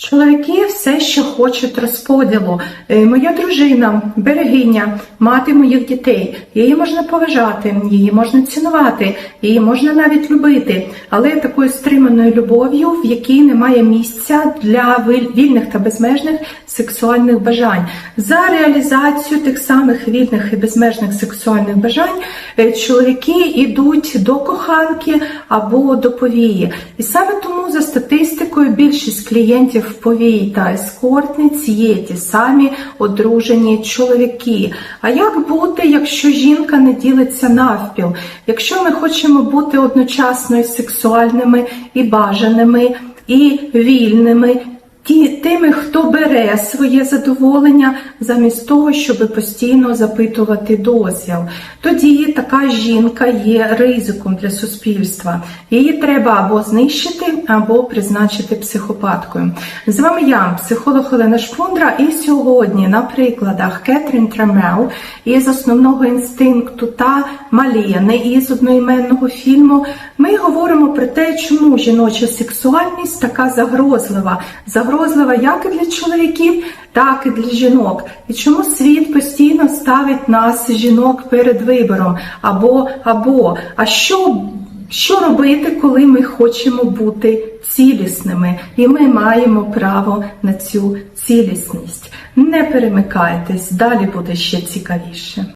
Чоловіки все ще хочуть розподілу. Е, Моя дружина, берегиня, мати моїх дітей. Її можна поважати, її можна цінувати, її можна навіть любити, але такою стриманою любов'ю, в якій немає місця для вільних та безмежних сексуальних бажань. За реалізацію тих самих вільних і безмежних сексуальних бажань е, чоловіки йдуть до коханки або до повії. І саме тому за статистикою більшість клієнтів повій та ескортниць є ті самі одружені чоловіки. А як бути, якщо жінка не ділиться навпіл? Якщо ми хочемо бути одночасно і сексуальними, і бажаними, і вільними, тими, хто бере своє задоволення, замість того, щоб постійно запитувати дозвіл. Тоді така жінка є ризиком для суспільства. Її треба або знищити, або призначити психопаткою. З вами я, психолог Олена Шпундра, і сьогодні на прикладах Кетрін Трамел із основного інстинкту та Малєни із одноіменного фільму ми говоримо про те, чому жіноча сексуальність така загрозлива. Загрозлива як і для чоловіків, так і для жінок. І чому світ постійно ставить нас, жінок, перед вибором або або. А що що робити, коли ми хочемо бути цілісними, і ми маємо право на цю цілісність? Не перемикайтесь, далі буде ще цікавіше.